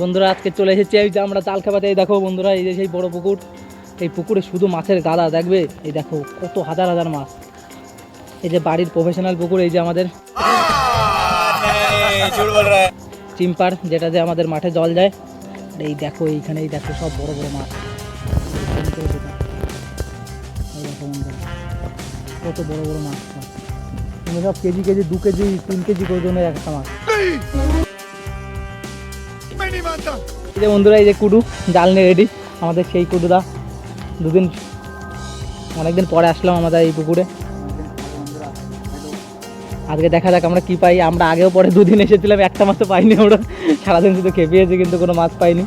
বন্ধুরা, আজকে চলে এসেছি এই যে আমরা চাল খাবাতে এই দেখো বন্ধুরা, এই যে সেই বড় পুকুর। এই পুকুরে শুধু মাছের গাদা, দেখবে? এই দেখো, কত হাজার হাজার মাছ। এই যে বাড়ির প্রফেশনাল পুকুর, এই যে আমাদের। চিম্পার যেটা যে আমাদের মাঠে জল যায়। এই দেখো, এইখানে, এই দেখো, সব বড় বড় মাছ। কত বড় বড় মাছ। সব। কেজি কেজি, দু কেজি, তিন কেজি করে ওজনের একটা মাছ। এই যে বন্ধুরা, এই যে কুডু, জাল নিয়ে রেডি আমাদের সেই কুডুদা। দুদিন, অনেকদিন পরে আসলাম আমাদের এই পুকুরে। আজকে দেখা যাক আমরা কি পাই। আমরা আগেও পরে দুদিন এসেছিলাম, একটা মাছও পাইনি আমরা। সারাদিন শুধু খেপিয়েছি, কিন্তু কোনো মাছ পাইনি।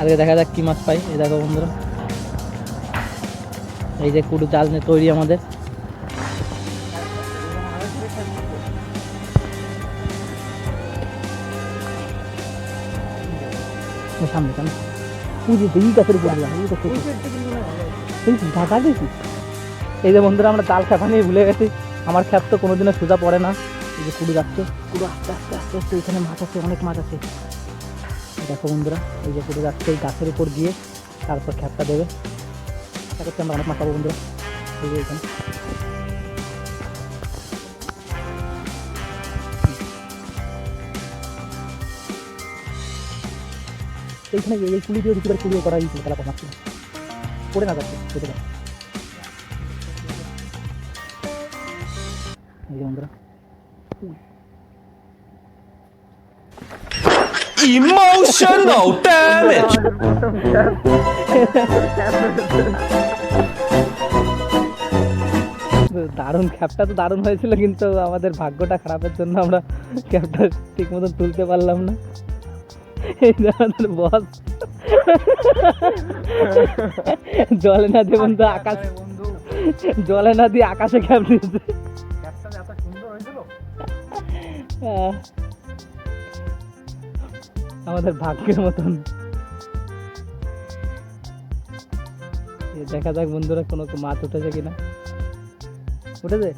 আজকে দেখা যাক কি মাছ পাই। এই দেখো বন্ধুরা। এই যে কুডু জাল নিয়ে তৈরি আমাদের। ওই সামনে সামনে পুজো এই গাছের উপর দেখো। এই যে বন্ধুরা, আমরা তাল খেপা নিয়ে ভুলে গেছি। আমার খ্যাপ তো কোনোদিনও সোজা পড়ে না। এই যে কুড়ি যাচ্ছে। পুরো আস্তে আস্তে আস্তে আস্তে, এখানে মাছ আছে, অনেক মাছ আছে। দেখো বন্ধুরা, এই যে কুড়ি যাচ্ছে, এই গাছের উপর দিয়ে তারপর খ্যাপটা দেবে। তারপর আমরা অনেক মাছ পাবো বন্ধুরা। এই যে এখানে। এইখানে এই- কুড়ি দিয়ে দুপুরে কুড়িয়ে করা হয়েছিল খেলা কমাচ্ছিল পড়ে না যাচ্ছে যাচ্ছে এই বন্ধুরা। Damage. দারুণ ক্যাপটা তো দারুণ হয়েছিল কিন্তু আমাদের ভাগ্যটা খারাপের জন্য আমরা ক্যাপটা ঠিক মতন তুলতে পারলাম না। আমাদের বস জলে না দিয়ে বন্ধু আকাশ জলে না দিয়ে আকাশে ক্যাপ দিয়েছে। আমাদের ভাগ্যের মতন। দেখা যাক বন্ধুরা কোনো মাছ উঠেছে কিনা। উঠেছে।